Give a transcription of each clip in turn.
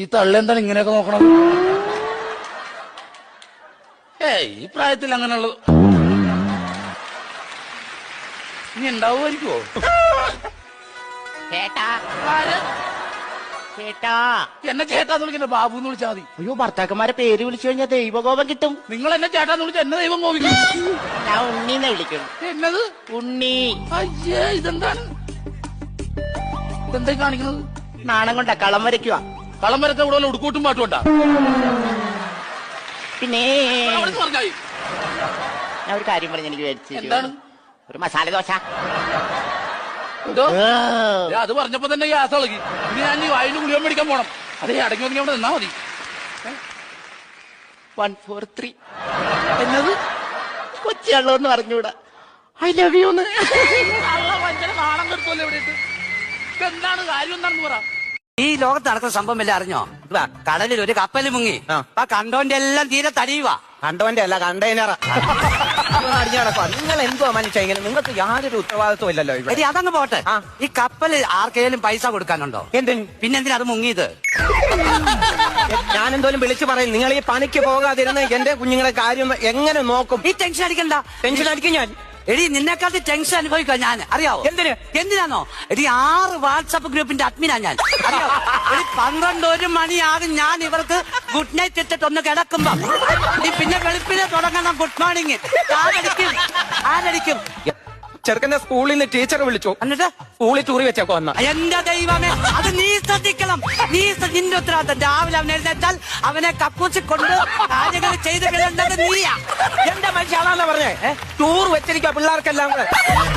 ഈ തള്ളെന്താണ് ഇങ്ങനെയൊക്കെ നോക്കണത്? ഏ ഈ പ്രായത്തിൽ അങ്ങനെയുള്ളത്. ഇനി ഉണ്ടാവുമായിരിക്കോ ചേട്ടാ ചേട്ടാ. എന്നെ ചേട്ടാന്ന് വിളിക്കണ്ട ബാബു എന്ന് വിളിച്ചാൽ മതി. അയ്യോ ഭർത്താക്കന്മാരെ പേര് വിളിച്ചു കഴിഞ്ഞാൽ ദൈവകോപം കിട്ടും. നിങ്ങൾ എന്നെ ചേട്ടാന്ന് വിളിച്ചാൽ എന്നെ ദൈവം കോപിക്കും. ഞാൻ എന്നെ വിളിക്കും എന്നത്? ഉണ്ണി. അയ്യേ ഇതെന്താണ്? ഇതെന്തായി കാണിക്കുന്നത്? നാണം കൊണ്ട കളം വരയ്ക്കുക കളം വരത്തെ ഇവിടെ വല്ല ഉടുക്കൂട്ടും പാട്ടുണ്ടാ പിന്നെ പറഞ്ഞായി ഞാൻ ഒരു കാര്യം പറഞ്ഞു എനിക്ക് മേടിച്ചു എന്താണ്? ഒരു മസാല ദോശ. എന്തോ? ഏ, ദേ, അത് പറഞ്ഞപ്പോ തന്നെ ഗ്യാസ് ഇളകി. ഇനി ഞാൻ ഈ വായിന് ഗുളിക മേടിക്കാൻ പോണം. അതേ അടങ്ങി ഒതുങ്ങി അവിടെ നിന്നാ മതി. വൺ ഫോർ ത്രീ എന്നത്? കൊച്ചിയുള്ളൂ എന്ന് പറഞ്ഞൂടാ ഐ ലവ് യു കള്ള വഞ്ചന നാണം കെടുത്തല്ലേ ഇവിടെ ഇട്ട്? ഇതെന്താണ്? കാര്യം എന്താണെന്ന് പറ. ഈ ലോകത്ത് നടക്കുന്ന സംഭവം എല്ലാം അറിഞ്ഞോ? ഇതാ, കടലിൽ ഒരു കപ്പൽ മുങ്ങി. ആ. കണ്ടോന്റെ എല്ലാം തീരെ തടിയുവാ. കണ്ടവന്റെ അല്ല കണ്ടെയ്നർ നിങ്ങൾ എന്തോ മനുഷ്യ ഇങ്ങനെ? നിങ്ങൾക്ക് യാതൊരു ഉത്തരവാദിത്വം ഇല്ലല്ലോ ഇവിടെ. എടി അതങ്ങ് പോട്ടെ. ആ. ഈ കപ്പൽ ആർക്കെങ്കിലും പൈസ കൊടുക്കാനുണ്ടോ? എന്തിന് പിന്നെന്തിനാ അത് മുങ്ങിയത്? ഞാൻ എന്തോലും വിളിച്ചു പറയും നിങ്ങൾ ഈ പണിക്ക് പോകാതിരുന്ന് എന്റെ കുഞ്ഞുങ്ങളെ കാര്യം എങ്ങനെ നോക്കും? ഈ ടെൻഷൻ അടിക്കണ്ട. ടെൻഷൻ അടിക്കും ഞാൻ. എടി നിന്നെക്കാട്ടി ടെൻഷൻ അനുഭവിക്കുക ഞാൻ അറിയാവോ? എന്തിന്? എന്തിനാണോ എടി ആറ് വാട്സപ്പ് ഗ്രൂപ്പിന്റെ അഡ്മിനാ ഞാൻ. അറിയാവോ? എടി പന്ത്രണ്ട് ഒരു മണിയാകും ഞാൻ ഇവർക്ക് ഗുഡ് നൈറ്റ് ഇട്ടിട്ട് ഒന്ന് കിടക്കുമ്പോ. നീ പിന്നെ വെളുപ്പിനെ തുടങ്ങണം ഗുഡ് മോർണിംഗ് ആരടിക്കും? ആരടിക്കും? ചെറുക്കന്റെ സ്കൂളിൽ നിന്ന് ടീച്ചർ വിളിച്ചു. എന്നിട്ട്? സ്കൂളിൽ ടൂറി വെച്ചേക്കോ വന്ന എന്റെ ദൈവമേ അത് നീ ശ്രദ്ധിക്കണം. നീ നിന്റെ ഉത്തരവാദിത്തം രാവിലെ അവൻ എഴുന്നേറ്റാൽ അവനെ കക്കൂച്ചി കൊണ്ട് കാര്യങ്ങൾ ചെയ്ത് കിടേണ്ടത് നീയാ. എന്റെ മനുഷ്യാണല്ലോ പറഞ്ഞേ. ടൂർ വെച്ചിരിക്കുക പിള്ളേർക്കെല്ലാം കൂടെ.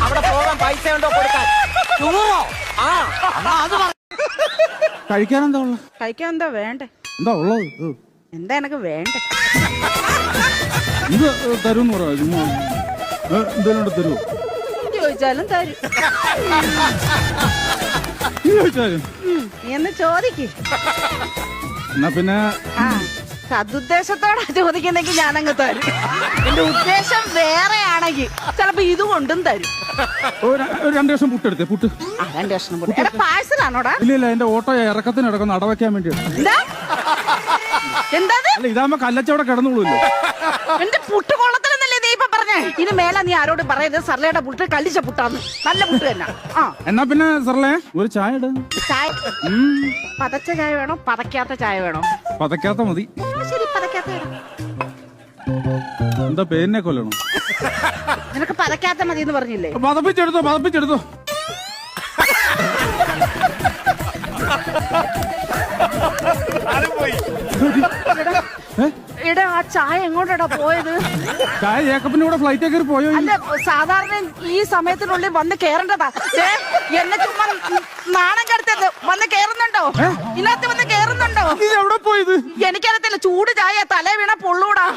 അവിടെ പോകാൻ പൈസ ഉണ്ടോ കൊടുക്കാൻ? ടൂറോ ആ അത് കഴിക്കാൻ എന്താ ഉള്ളത് കഴിക്കാൻ എന്താ വേണ്ടേ? എന്താ ഉള്ളത്? എന്താ എനക്ക് വേണ്ടേ? ഇത് തരൂന്ന് പറയാം ചുമ്മാ. കൂടെ തരുമോ ചോദിച്ചാലും തരും. നീ ചോദിച്ചാലും. നീ എന്ന് ചോദിക്ക്. എന്നാ പിന്നെ ആ സതുദ്ദേശത്തോടെ ചോദിക്കുന്നെങ്കിൽ ഞാനങ്ങ് തരും. എന്റെ ഉദ്ദേശം വേറെ ആണെങ്കിൽ ചിലപ്പോ ഇതുകൊണ്ടും തരും. ഒരു ഒരു രണ്ട് ദിവസം പുട്ടെടുത്തേ പുട്ട്. ആ രണ്ട് കഷ്ണം പൊടി എടാ പാഴ്സലാണോടാ? ഇല്ല ഇല്ല എന്റെ ഓട്ടോ ഇറക്കത്തിന് ഇടക്കുന്ന അടവയ്ക്കാൻ വേണ്ടിയാണ് എന്താ? എന്താ ഇത്? അല്ല ഇതാകുമ്പോ കല്ലച്ചവിടെ കിടന്നുള്ളൂല്ലോ എന്റെ പുട്ട് ഇനി മേലെ നീ ആരോട് പറയുന്നത്? സർലയുടെ പുട്ട് കല്ലിച്ച പുട്ടാന്ന്. നല്ല പുട്ട് തന്നെ. ആ. എന്നാ പിന്നെ സർലേ ഒരു ചായ ഇട. ചായ. പതച്ച ചായ വേണോ? പതക്കാത്ത ചായ വേണോ? പതക്കാത്ത മതി. ആ, ശരി പതക്കാത്ത വേണം. എന്താ പേരിനെ കൊല്ലണം? നിനക്ക് പതക്കാത്ത മതി എന്ന് പറഞ്ഞില്ലേ? പതപ്പിച്ചെടുത്തോ പതപ്പിച്ചെടുത്തോ. ഏ? എടാ ആ ചായ എങ്ങോട്ടാ പോയത്? ചായ ജേക്കപ്പിന്റെ കൂടെ ഫ്ലൈറ്റ് കയറി പോയോ അല്ല സാധാരണ ഈ സമയത്തിനുള്ളിൽ വന്ന് കേറേണ്ടതാ. ഏ, എന്നെ ചുമ്മാ നാണം കെടുത്തത് വന്ന് കേറുന്നുണ്ടോ? ഇതിനകത്ത് വന്ന് കേറുന്നുണ്ടോ? ഇത് എവിടെ പോയത്? എനിക്കറിയത്തില്ല ചൂട് ചായ തല വീണ പൊള്ളൂടാ.